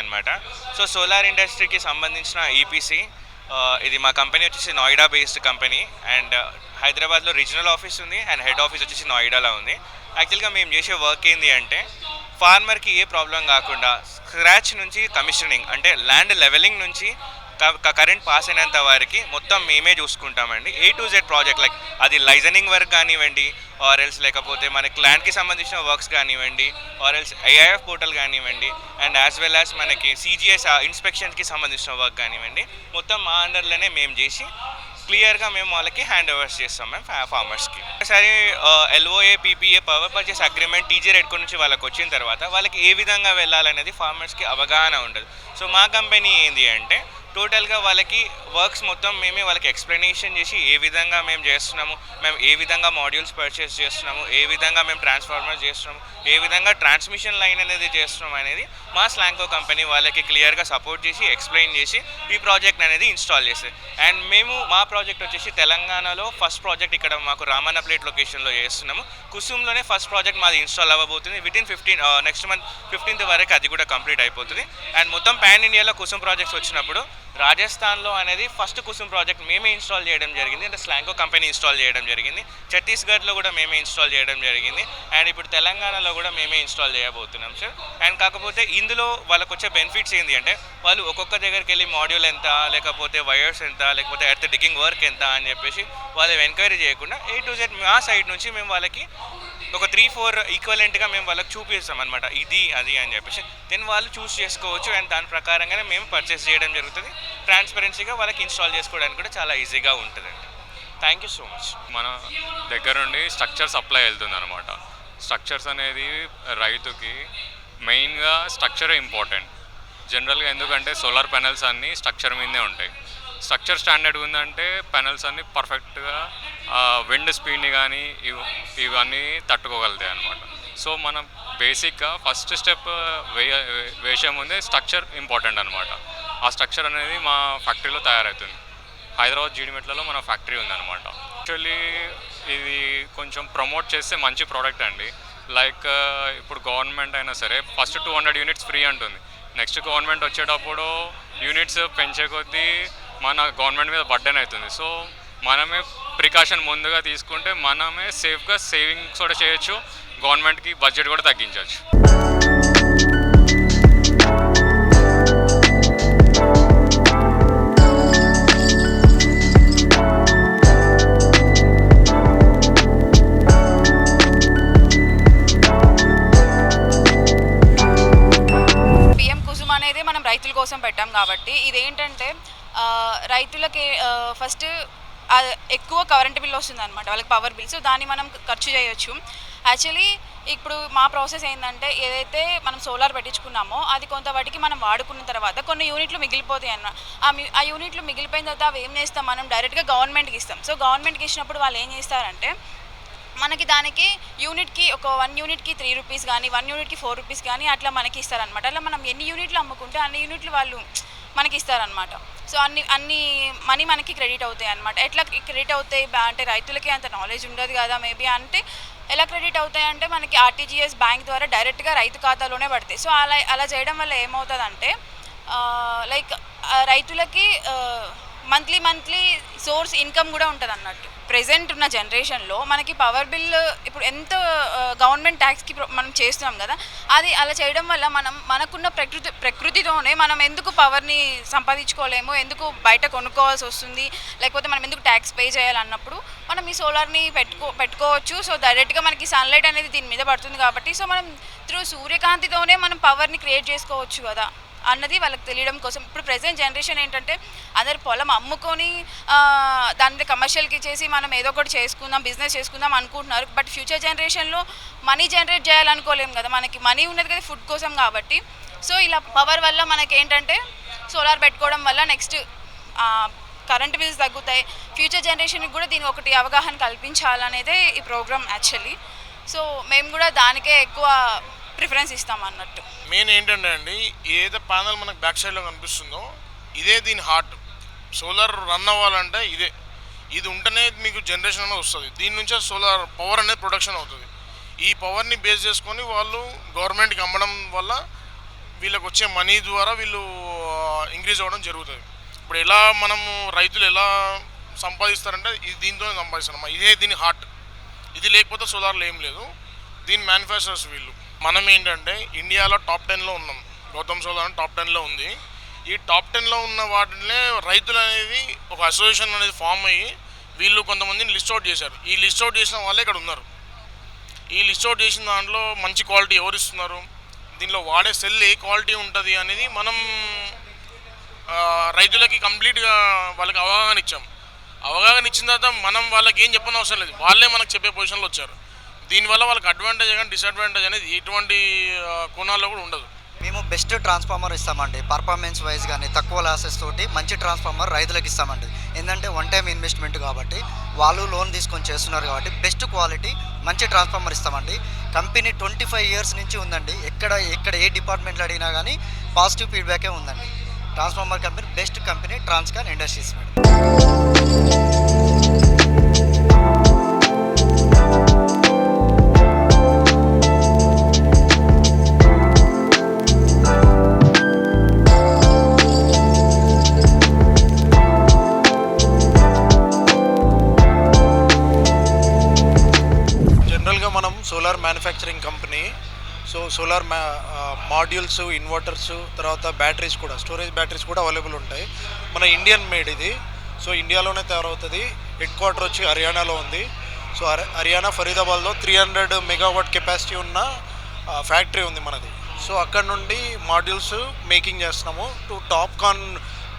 అనమాట so solar ఇండస్ట్రీకి సంబంధించిన ఈపీసీ ఇది మా కంపెనీ వచ్చేసి నోయిడా బేస్డ్ కంపెనీ. అండ్ హైదరాబాద్లో రీజనల్ ఆఫీస్ ఉంది అండ్ హెడ్ ఆఫీస్ వచ్చేసి నోయిడాలో ఉంది. యాక్చువల్గా మేము చేసే వర్క్ ఏంటి అంటే ఫార్మర్కి ఏ ప్రాబ్లం కాకుండా స్క్రాచ్ నుంచి కమిషనింగ్ అంటే ల్యాండ్ లెవెలింగ్ నుంచి కరెంట్ పాస్ అయినంత వారికి మొత్తం మేమే చూసుకుంటామండి. A to Z project like అది లైజనింగ్ వర్క్ కానివ్వండి ఆర్ ఎల్స్ లేకపోతే మనకి ల్యాండ్కి uh, సంబంధించిన వర్క్స్ కానివ్వండి ఆర్ ఎల్స్ ఐఐఎఫ్ పోర్టల్ కానివ్వండి అండ్ యాజ్ వెల్ యాజ్ మనకి సిజిఎస్ ఇన్స్పెక్షన్కి సంబంధించిన వర్క్ కానివ్వండి మొత్తం మా అండర్లోనే మేము చేసి క్లియర్గా మేము వాళ్ళకి హ్యాండ్ ఓవర్స్ చేస్తాం మేము ఫార్మర్స్కి ఒకసారి LOA PPA power purchase agreement TG red నుంచి వాళ్ళకి వచ్చిన తర్వాత వాళ్ళకి ఏ విధంగా వెళ్ళాలనేది ఫార్మర్స్కి అవగాహన ఉండదు. సో మా కంపెనీ ఏంటి అంటే టోటల్గా వాళ్ళకి వర్క్స్ మొత్తం మేమే వాళ్ళకి ఎక్స్ప్లెనేషన్ చేసి ఏ విధంగా మేము చేస్తున్నాము మేము ఏ విధంగా మాడ్యూల్స్ పర్చేస్ చేస్తున్నాము ఏ విధంగా మేము ట్రాన్స్ఫార్మర్ చేస్తున్నాము ఏ విధంగా ట్రాన్స్మిషన్ లైన్ అనేది చేస్తున్నాం అనేది మా స్లాంకో కంపెనీ వాళ్ళకి క్లియర్గా సపోర్ట్ చేసి ఎక్స్ప్లెయిన్ చేసి ఈ ప్రాజెక్ట్ అనేది ఇన్స్టాల్ చేస్తుంది అండ్ మేము మా ప్రాజెక్ట్ వచ్చేసి తెలంగాణలో ఫస్ట్ ప్రాజెక్ట్ ఇక్కడ మాకు రామన్న ప్లేట్ లొకేషన్లో చేస్తున్నాము. కుసుమ్లోనే ఫస్ట్ ప్రాజెక్ట్ మాది ఇన్స్టాల్ అవ్వబోతుంది. Within fifteen next month fifteenth వరకు అది కూడా కంప్లీట్ అయిపోతుంది. అండ్ మొత్తం పాన్ ఇండియాలో కుసుమ్ ప్రాజెక్ట్స్ వచ్చినప్పుడు రాజస్థాన్లో అనేది ఫస్ట్ కుసుమ్ ప్రాజెక్ట్ మేమే ఇన్స్టాల్ చేయడం జరిగింది. అంటే స్లాంకో కంపెనీ ఇన్స్టాల్ చేయడం జరిగింది. ఛత్తీస్గఢ్లో కూడా మేమే ఇన్స్టాల్ చేయడం జరిగింది. అండ్ ఇప్పుడు తెలంగాణలో కూడా మేమే ఇన్స్టాల్ చేయబోతున్నాం సార్ అండ్ కాకపోతే ఇందులో వాళ్ళకి వచ్చే బెనిఫిట్స్ ఏంటి అంటే వాళ్ళు ఒక్కొక్క దగ్గరికి వెళ్ళి మాడ్యూల్ ఎంత లేకపోతే వైర్స్ ఎంత లేకపోతే ఎర్త్ డిగ్గింగ్ వర్క్ ఎంత అని చెప్పేసి వాళ్ళు ఎంక్వైరీ చేయకుండా ఏ టు జెడ్ మా సైడ్ నుంచి మేము వాళ్ళకి ఒక త్రీ ఫోర్ ఈక్వలెంట్గా మేము వాళ్ళకి చూపిస్తాం అనమాట ఇది అది అని చెప్పేసి. దెన్ వాళ్ళు చూస్ చేసుకోవచ్చు అండ్ దాని ప్రకారంగానే మేము పర్చేస్ చేయడం జరుగుతుంది. ట్రాన్స్పరెన్సీగా వాళ్ళకి ఇన్స్టాల్ చేసుకోవడానికి కూడా చాలా ఈజీగా ఉంటుందండి. థ్యాంక్ యూ సో మచ్ మన దగ్గర నుండి స్ట్రక్చర్ సప్లై వెళ్తుంది అనమాట స్ట్రక్చర్స్ అనేది రైతుకి మెయిన్గా స్ట్రక్చరే ఇంపార్టెంట్ జనరల్గా ఎందుకంటే సోలార్ ప్యానెల్స్ అన్నీ స్ట్రక్చర్ మీదే ఉంటాయి. స్ట్రక్చర్ స్టాండర్డ్ ఉందంటే పెనల్స్ అన్నీ పర్ఫెక్ట్గా విండ్ స్పీడ్ని కానీ ఇవి ఇవన్నీ తట్టుకోగలుగుతాయి అనమాట సో మనం బేసిక్గా ఫస్ట్ స్టెప్ వేయ వేసే ముందే స్ట్రక్చర్ ఇంపార్టెంట్ అనమాట ఆ స్ట్రక్చర్ అనేది మా ఫ్యాక్టరీలో తయారవుతుంది. హైదరాబాద్ జీడిమెట్లలో మన ఫ్యాక్టరీ ఉందన్నమాట. యాక్చువల్లీ ఇది కొంచెం ప్రమోట్ చేస్తే మంచి ప్రోడక్ట్ అండి. లైక్ ఇప్పుడు గవర్నమెంట్ అయినా సరే first two hundred units free అంటుంది. నెక్స్ట్ గవర్నమెంట్ వచ్చేటప్పుడు యూనిట్స్ పెంచే కొద్దీ మన గవర్నమెంట్ మీద బర్డెన్ అవుతుంది. సో మనమే ప్రికాషన్ ముందుగా తీసుకుంటే మనమే సేఫ్గా సేవింగ్స్ కూడా చేయొచ్చు గవర్నమెంట్కి బడ్జెట్ కూడా తగ్గించవచ్చు పిఎం కుసుమ్ అనేది మనం రైతుల కోసం పెట్టాం కాబట్టి ఇదేంటంటే రైతులకి ఫస్ట్ ఎక్కువ కరెంట్ బిల్ వస్తుంది అనమాట వాళ్ళకి పవర్ బిల్ సో దాన్ని మనం ఖర్చు చేయొచ్చు. యాక్చువల్లీ ఇప్పుడు మా ప్రాసెస్ ఏంటంటే ఏదైతే మనం సోలార్ పెట్టించుకున్నామో అది కొంతవాటికి మనం వాడుకున్న తర్వాత కొన్ని యూనిట్లు మిగిలిపోతాయి అన్న. ఆ ఆ యూనిట్లు మిగిలిపోయిన తర్వాత అవి ఏం చేస్తాం మనం? డైరెక్ట్గా గవర్నమెంట్కి ఇస్తాం. సో గవర్నమెంట్కి ఇచ్చినప్పుడు వాళ్ళు ఏం చేస్తారంటే మనకి దానికి యూనిట్కి ఒక వన్ యూనిట్కి త్రీ రూపీస్ కానీ వన్ యూనిట్కి ఫోర్ రూపీస్ కానీ అట్లా మనకి ఇస్తారనమాట అట్లా మనం ఎన్ని యూనిట్లు అమ్ముకుంటే అన్ని యూనిట్లు వాళ్ళు మనకి ఇస్తారనమాట సో అన్ని అన్ని మనీ మనకి క్రెడిట్ అవుతాయి అనమాట ఎట్లా క్రెడిట్ అవుతాయి? బా- అంటే రైతులకి అంత నాలెడ్జ్ ఉండదు కదా మేబీ అంటే ఎలా క్రెడిట్ అవుతాయి అంటే మనకి ఆర్టీజీఎస్ బ్యాంక్ ద్వారా డైరెక్ట్గా రైతు ఖాతాలోనే పడతాయి. సో అలా అలా చేయడం వల్ల ఏమవుతుందంటే లైక్ రైతులకి మంత్లీ మంత్లీ సోర్స్ ఇన్కమ్ కూడా ఉంటుంది అన్నట్టు. ప్రెసెంట్ ఉన్న జనరేషన్లో మనకి పవర్ బిల్ ఇప్పుడు ఎంత గవర్నమెంట్ ట్యాక్స్కి మనం చేస్తున్నాం కదా అది అలా చేయడం వల్ల మనం మనకున్న ప్రకృతి ప్రకృతితోనే మనం ఎందుకు పవర్ని సంపాదించుకోలేము ఎందుకు బయట కొనుక్కోవాల్సి వస్తుంది లేకపోతే మనం ఎందుకు ట్యాక్స్ పే చేయాలన్నప్పుడు మనం ఈ సోలార్ని పెట్టుకో పెట్టుకోవచ్చు. సో డైరెక్ట్గా మనకి సన్లైట్ అనేది దీని మీద పడుతుంది కాబట్టి సో మనం త్రూ సూర్యకాంతితోనే మనం పవర్ని క్రియేట్ చేసుకోవచ్చు కదా. అన్నది వాళ్ళకి తెలియడం కోసం. ఇప్పుడు ప్రజెంట్ జనరేషన్ ఏంటంటే అందరు పొలం అమ్ముకొని దాన్ని దాని కమర్షియల్కి చేసి మనం ఏదో ఒకటి చేసుకుందాం బిజినెస్ చేసుకుందాం అనుకుంటున్నారు. బట్ ఫ్యూచర్ జనరేషన్లో మనీ జనరేట్ చేయాలనుకోలేం కదా. మనకి మనీ ఉన్నది కదా ఫుడ్ కోసం కాబట్టి. సో ఇలా పవర్ వల్ల మనకి ఏంటంటే సోలార్ పెట్టుకోవడం వల్ల నెక్స్ట్ కరెంట్ బిల్స్ తగ్గుతాయి. ఫ్యూచర్ జనరేషన్కి కూడా దీని ఒకటి అవగాహన కల్పించాలనేదే ఈ ప్రోగ్రామ్ యాక్చువల్లీ సో మేము కూడా దానికే ఎక్కువ ప్రిఫరెన్స్ ఇస్తాం అన్నట్టు. మెయిన్ ఏంటంటే అండి ఏదైతే ప్యానల్ మనకు బ్యాక్ సైడ్లో కనిపిస్తుందో ఇదే దీని హార్ట్ సోలార్ రన్ అవ్వాలంటే ఇదే. ఇది ఉంటేనే మీకు జనరేషన్ అనేది వస్తుంది. దీని నుంచే సోలార్ పవర్ అనేది ప్రొడక్షన్ అవుతుంది. ఈ పవర్ని బేస్ చేసుకొని వాళ్ళు గవర్నమెంట్కి అమ్మడం వల్ల వీళ్ళకి వచ్చే మనీ ద్వారా వీళ్ళు uh, ఇంక్రీజ్ అవ్వడం జరుగుతుంది. ఇప్పుడు ఎలా మనము రైతులు ఎలా సంపాదిస్తారంటే ఇది దీంతో సంపాదిస్తారు ఇదే దీని హార్ట్ ఇది లేకపోతే సోలార్లో ఏం లేదు. దీని మ్యానుఫ్యాక్చరర్స్ వీళ్ళు. మనం ఏంటంటే ఇండియాలో టాప్ టెన్లో ఉన్నాం. గౌతమ్ సోలార్ టాప్ టెన్లో ఉంది. ఈ టాప్ టెన్లో ఉన్న వాటినే రైతులు అనేది ఒక అసోసియేషన్ అనేది ఫామ్ అయ్యి వీళ్ళు కొంతమందిని లిస్ట్ అవుట్ చేశారు. ఈ లిస్ట్ అవుట్ చేసిన వాళ్ళే ఇక్కడ ఉన్నారు. ఈ లిస్ట్ అవుట్ చేసిన దాంట్లో మంచి క్వాలిటీ ఎవరు ఇస్తున్నారు? దీనిలో వాడే సెల్ ఏ క్వాలిటీ ఉంటుంది అనేది మనం రైతులకి కంప్లీట్గా వాళ్ళకి అవగాహన ఇచ్చాం. అవగాహన ఇచ్చిన తర్వాత మనం వాళ్ళకి ఏం చెప్పని అవసరం లేదు. వాళ్ళే మనకు చెప్పే పొజిషన్లో వచ్చారు. దీనివల్ల వాళ్ళకి అడ్వాంటేజ్ కానీ డిసడ్వాంటేజ్ అనేది ఎటువంటి కోణాల్లో కూడా ఉండదు. మేము బెస్ట్ ట్రాన్స్ఫార్మర్ ఇస్తామండి. పర్ఫార్మెన్స్ వైజ్ కానీ తక్కువ లాసెస్ తోటి మంచి ట్రాన్స్ఫార్మర్ రైతులకు ఇస్తామండి. ఏంటంటే వన్ టైం ఇన్వెస్ట్మెంట్ కాబట్టి వాళ్ళు లోన్ తీసుకొని చేస్తున్నారు కాబట్టి బెస్ట్ క్వాలిటీ మంచి ట్రాన్స్ఫార్మర్ ఇస్తామండి. కంపెనీ ట్వంటీ ఫైవ్ ఇయర్స్ నుంచి ఉందండి. ఎక్కడ ఎక్కడ ఏ డిపార్ట్మెంట్లో అడిగినా కానీ పాజిటివ్ ఫీడ్బ్యాకే ఉందండి. Transformer company best company Transcon Industries madam. Manufacturing company so solar మా మాడ్యూల్స్ ఇన్వర్టర్స్ తర్వాత బ్యాటరీస్ కూడా స్టోరేజ్ బ్యాటరీస్ కూడా అవైలబుల్ ఉంటాయి. మన ఇండియన్ మేడ్ ఇది. సో ఇండియాలోనే తయారవుతుంది. హెడ్ క్వార్టర్ వచ్చి హర్యానాలో ఉంది. సో హర్యానా ఫరీదాబాద్లో త్రీ హండ్రెడ్ మెగావాట్ కెపాసిటీ ఉన్న uh, ఫ్యాక్టరీ ఉంది మనది. సో అక్కడ నుండి మాడ్యూల్స్ మేకింగ్ చేస్తున్నాము. టు టాప్ కాన్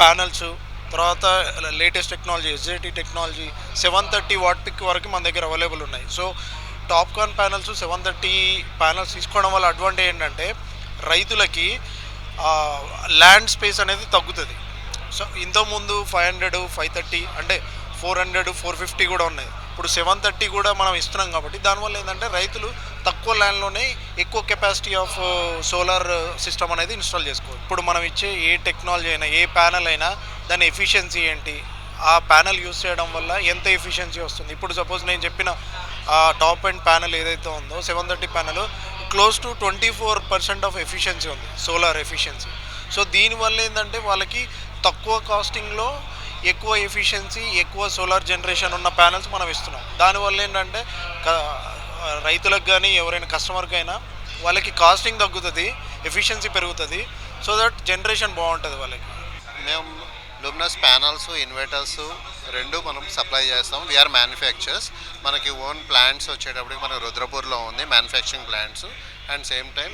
ప్యానల్స్ తర్వాత latest technology SJT technology seven thirty watt peak వరకు మన దగ్గర అవైలబుల్ ఉన్నాయి. So TOPCon panels seven thirty panels తీసుకోవడం వల్ల అడ్వాంటేజ్ ఏంటంటే రైతులకి ల్యాండ్ స్పేస్ అనేది తగ్గుతుంది. సో ఇంతకుముందు ఫైవ్ హండ్రెడ్ ఫైవ్ థర్టీ అంటే ఫోర్ హండ్రెడ్ ఫోర్ ఫిఫ్టీ కూడా ఉన్నాయి. ఇప్పుడు సెవెన్ థర్టీ కూడా మనం ఇస్తున్నాం కాబట్టి దానివల్ల ఏంటంటే రైతులు తక్కువ ల్యాండ్లోనే ఎక్కువ కెపాసిటీ ఆఫ్ సోలార్ సిస్టమ్ అనేది ఇన్స్టాల్ చేసుకోవచ్చు ఇప్పుడు మనం ఇచ్చే ఏ టెక్నాలజీ అయినా ఏ ప్యానల్ అయినా దాని ఎఫిషియన్సీ ఏంటి? ఆ ప్యానల్ యూస్ చేయడం వల్ల ఎంత ఎఫిషియన్సీ వస్తుంది? ఇప్పుడు సపోజ్ నేను చెప్పిన టాప్ అండ్ ప్యానల్ ఏదైతే ఉందో seven thirty panel close to twenty four percent of efficiency ఉంది సోలార్ ఎఫిషియన్సీ. సో దీనివల్ల ఏంటంటే వాళ్ళకి తక్కువ కాస్టింగ్లో ఎక్కువ ఎఫిషియన్సీ ఎక్కువ సోలార్ జనరేషన్ ఉన్న ప్యానల్స్ మనం ఇస్తున్నాం. దానివల్ల ఏంటంటే రైతులకు కానీ ఎవరైనా కస్టమర్కి అయినా వాళ్ళకి కాస్టింగ్ తగ్గుతుంది ఎఫిషియన్సీ పెరుగుతుంది సో దట్ జనరేషన్ బాగుంటుంది వాళ్ళకి. మేము లూమినస్ ప్యానల్స్ ఇన్వర్టర్స్ రెండు మనం సప్లై చేస్తాం. వీఆర్ మ్యానుఫ్యాక్చర్స్ మనకి ఓన్ ప్లాంట్స్ వచ్చేటప్పటికి మన రుద్రపూర్లో ఉంది manufacturing plants and same time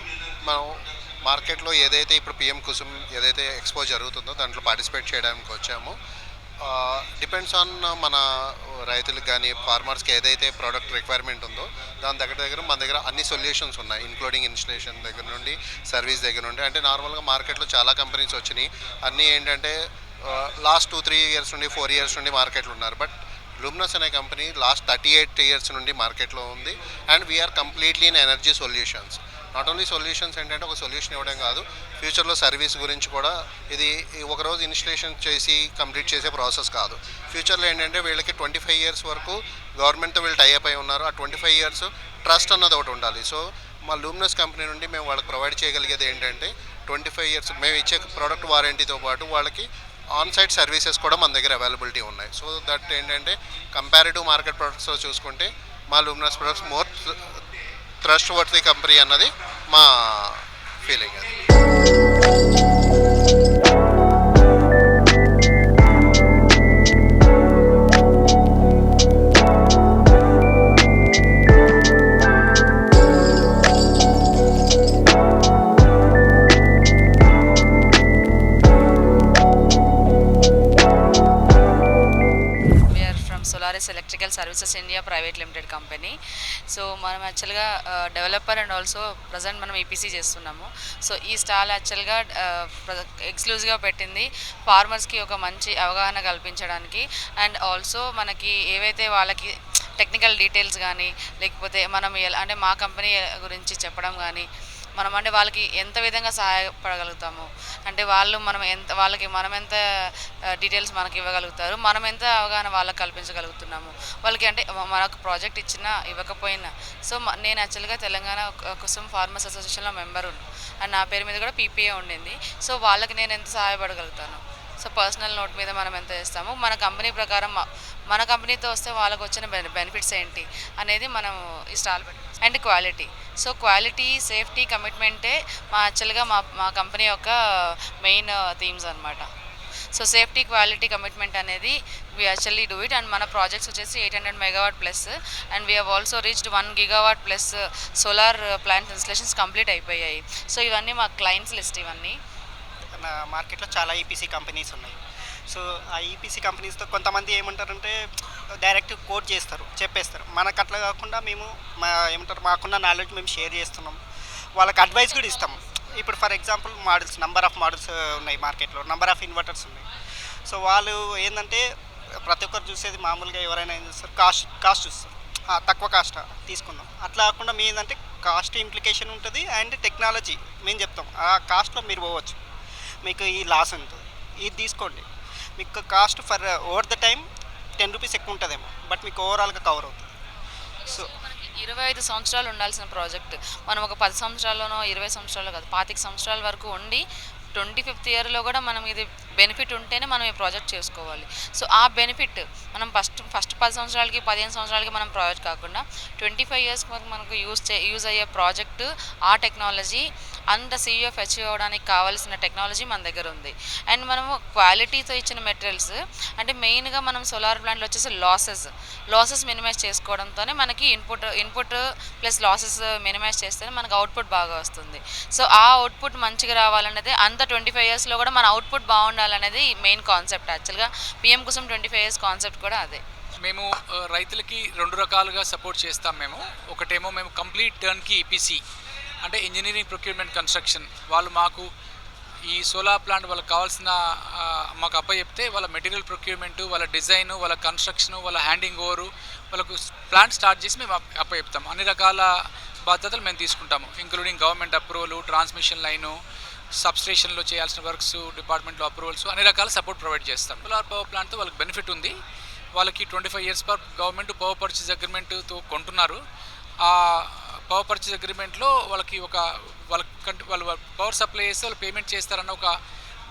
మనం మార్కెట్లో ఏదైతే ఇప్పుడు పిఎం కుసుమ్ ఏదైతే ఎక్స్పో జరుగుతుందో దాంట్లో పార్టిసిపేట్ చేయడానికి వచ్చాము. డిపెండ్స్ ఆన్ మన రైతులకు కానీ ఫార్మర్స్కి ఏదైతే ప్రోడక్ట్ రిక్వైర్మెంట్ ఉందో దాని దగ్గర దగ్గర మన దగ్గర అన్ని సొల్యూషన్స్ ఉన్నాయి ఇంక్లూడింగ్ ఇన్స్టలేషన్ దగ్గర నుండి సర్వీస్ దగ్గర నుండి. అంటే నార్మల్గా మార్కెట్లో చాలా కంపెనీస్ వచ్చినాయి. అన్నీ ఏంటంటే లాస్ట్ టూ త్రీ ఇయర్స్ నుండి ఫోర్ ఇయర్స్ నుండి మార్కెట్లో ఉన్నారు. బట్ లూమినస్ అనే company last thirty eight years నుండి మార్కెట్లో ఉంది. And we're completely in energy solutions not only solutions ఏంటంటే ఒక సొల్యూషన్ ఇవ్వడం కాదు. ఫ్యూచర్లో సర్వీస్ గురించి కూడా ఇది ఒకరోజు ఇన్స్టలేషన్ చేసి కంప్లీట్ చేసే ప్రాసెస్ కాదు. ఫ్యూచర్లో ఏంటంటే వీళ్ళకి ట్వంటీ ఫైవ్ ఇయర్స్ వరకు గవర్నమెంట్తో వీళ్ళు టైఅప్ అయి ఉన్నారు. ఆ ట్వంటీ ఫైవ్ ఇయర్స్ ట్రస్ట్ అన్నది ఒకటి ఉండాలి. సో మా లూమినస్ కంపెనీ నుండి మేము వాళ్ళకి ప్రొవైడ్ చేయగలిగేది ఏంటంటే ట్వంటీ ఫైవ్ ఇయర్స్ మేము ఇచ్చే ప్రోడక్ట్ వారంటీతో పాటు వాళ్ళకి ఆన్ సైట్ సర్వీసెస్ కూడా మన దగ్గర అవైలబిలిటీ ఉన్నాయి. సో దట్ ఏంటంటే కంపారిటివ్ మార్కెట్ ప్రొడక్ట్స్లో చూసుకుంటే మా Luminous products more trustworthy company అన్నది మా ఫీలింగ్ అది. Services India private limited company so మనం యాక్చువల్గా డెవలపర్ అండ్ ఆల్సో ప్రజెంట్ మనం ఈపీసీ చేస్తున్నాము. సో ఈ స్టాల్ యాక్చువల్గా ఎక్స్క్లూజివ్గా పెట్టింది ఫార్మర్స్కి ఒక మంచి అవగాహన కల్పించడానికి. అండ్ ఆల్సో మనకి ఏవైతే వాళ్ళకి టెక్నికల్ డీటెయిల్స్ కానీ లేకపోతే మనం ఎలా అంటే మా కంపెనీ గురించి చెప్పడం కానీ మనం అంటే వాళ్ళకి ఎంత విధంగా సహాయపడగలుగుతాము? అంటే వాళ్ళు మనం ఎంత వాళ్ళకి మనం ఎంత డీటెయిల్స్ మనకి ఇవ్వగలుగుతారు? మనం ఎంత అవగాహన వాళ్ళకి కల్పించగలుగుతున్నాము? వాళ్ళకి అంటే మనకు ప్రాజెక్ట్ ఇచ్చినా ఇవ్వకపోయినా. సో నేను యాక్చువల్గా తెలంగాణ కోసం ఫార్మర్స్ అసోసియేషన్లో మెంబర్ అండ్ నా పేరు మీద కూడా పీపీఏ ఉండింది. సో వాళ్ళకి నేను ఎంత సహాయపడగలుగుతాను? సో పర్సనల్ నోట్ మీద మనం ఎంత చేస్తాము? మన కంపెనీ ప్రకారం మన కంపెనీతో వస్తే వాళ్ళకు వచ్చిన బెనిఫిట్స్ ఏంటి అనేది మనం ఈ స్టాల్ పెట్టి. And quality. So quality safety కమిట్మెంటే మా యాక్చువల్గా మా మా కంపెనీ యొక్క మెయిన్ థీమ్స్ అనమాట సో సేఫ్టీ క్వాలిటీ కమిట్మెంట్ అనేది we actually do it and మన ప్రాజెక్ట్స్ వచ్చేసి eight hundred megawatt plus. And we have also reached one gigawatt plus solar plant installations complete అయిపోయాయి. సో ఇవన్నీ మా క్లయింట్స్ లిస్ట్ ఇవన్నీ. మార్కెట్లో చాలా ఈపీసీ కంపెనీస్ ఉన్నాయి. సో ఆ ఈపీసీ కంపెనీస్తో కొంతమంది ఏమంటారంటే డైరెక్ట్ కోట్ చేస్తారు చెప్పేస్తారు. మనకు అట్లా కాకుండా మేము మా ఏమంటారు మాకున్న నాలెడ్జ్ మేము షేర్ చేస్తున్నాం. వాళ్ళకి అడ్వైస్ కూడా ఇస్తాం. ఇప్పుడు for example models number of models ఉన్నాయి మార్కెట్లో నెంబర్ ఆఫ్ ఇన్వర్టర్స్ ఉన్నాయి. సో వాళ్ళు ఏంటంటే ప్రతి ఒక్కరు చూసేది మామూలుగా ఎవరైనా ఏం చూస్తారు కాస్ట్ కాస్ట్ చూస్తారు. తక్కువ కాస్ట్ తీసుకుందాం. అట్లా కాకుండా మీ ఏంటంటే కాస్ట్ ఇంప్లికేషన్ ఉంటుంది అండ్ టెక్నాలజీ మేము చెప్తాం. ఆ కాస్ట్లో మీరు పోవచ్చు. మీకు ఈ లాస్ ఉంటుంది. ఇది తీసుకోండి. మీకు cost for over the time ten rupees ఎక్కువ ఉంటుందేమో. బట్ మీకు ఓవరాల్గా కవర్ అవుతుంది. సో మనకి ఇరవై ఐదు సంవత్సరాలు ఉండాల్సిన ప్రాజెక్ట్. మనం ఒక పది సంవత్సరాల్లోనో ఇరవై సంవత్సరాలు కాదు పాతిక సంవత్సరాల వరకు ఉండి ట్వంటీ ఫిఫ్త్ ఇయర్లో కూడా మనం ఇది బెనిఫిట్ ఉంటేనే మనం ఈ ప్రాజెక్ట్ చేసుకోవాలి. సో ఆ బెనిఫిట్ మనం ఫస్ట్ ఫస్ట్ పది సంవత్సరాలకి పదిహేను సంవత్సరాలకి మనం ప్రాజెక్ట్ కాకుండా ట్వంటీ ఫైవ్ ఇయర్స్ వరకు మనకు యూజ్ చే యూజ్ అయ్యే ప్రాజెక్ట్ ఆ టెక్నాలజీ అంత సీఈఎఫ్ అచీవ్ అవ్వడానికి కావాల్సిన టెక్నాలజీ మన దగ్గర ఉంది. అండ్ మనము క్వాలిటీతో ఇచ్చిన మెటీరియల్స్ అంటే మెయిన్గా మనం సోలార్ ప్లాంట్లో వచ్చేసి లాసెస్ లాసెస్ మినిమైజ్ చేసుకోవడంతోనే మనకి input input plus losses minimise చేస్తేనే మనకు అవుట్పుట్ బాగా వస్తుంది. సో ఆ అవుట్పుట్ మంచిగా రావాలన్నది అంత ట్వంటీ ఫైవ్ ఇయర్స్లో కూడా మన అవుట్పుట్ బాగుండాలి బాగుండాలనేది మెయిన్ కాన్సెప్ట్ యాక్చువల్గా పిఎం కోసం ట్వంటీ ఫైవ్ ఇయర్స్ కాన్సెప్ట్ కూడా అదే. మేము రైతులకి రెండు రకాలుగా సపోర్ట్ చేస్తాం మేము. ఒకటేమో మేము కంప్లీట్ టర్న్కి ఈపీసీ అంటే ఇంజనీరింగ్ ప్రొక్యూర్మెంట్ కన్స్ట్రక్షన్ వాళ్ళు మాకు ఈ సోలార్ ప్లాంట్ వాళ్ళకి కావాల్సిన మాకు అప్ప చెప్తే వాళ్ళ మెటీరియల్ ప్రొక్యూర్మెంట్ వాళ్ళ డిజైన్ వాళ్ళ కన్స్ట్రక్షన్ వాళ్ళ హ్యాండింగ్ ఓవరు వాళ్ళకు ప్లాంట్ స్టార్ట్ చేసి మేము అప్ప- అప్ప చెప్తాం అన్ని రకాల బాధ్యతలు మేము తీసుకుంటాము including government approval transmission line సబ్స్టేషన్లో చేయాల్సిన వర్క్స్ డిపార్ట్మెంట్లో అప్రూవల్స్ అన్ని రకాల సపోర్ట్ ప్రొవైడ్ చేస్తాం. సోలార్ పవర్ ప్లాంట్తో వాళ్ళకి బెనిఫిట్ ఉంది. వాళ్ళకి twenty five years per government power purchase అగ్రిమెంట్తో కొంటున్నారు. ఆ పవర్ పర్చేజ్ అగ్రిమెంట్లో వాళ్ళకి ఒక వాళ్ళ వాళ్ళు పవర్ సప్లై చేస్తే వాళ్ళు పేమెంట్ చేస్తారన్న ఒక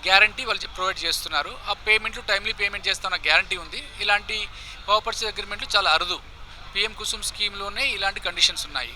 గ్యారంటీ వాళ్ళు ప్రొవైడ్ చేస్తున్నారు. ఆ పేమెంట్లు టైమ్లీ పేమెంట్ చేస్తామన్న గ్యారంటీ ఉంది. ఇలాంటి పవర్ పర్చేజ్ అగ్రిమెంట్లు చాలా అరుదు. పిఎం కుసుమ్ స్కీమ్లోనే ఇలాంటి కండిషన్స్ ఉన్నాయి.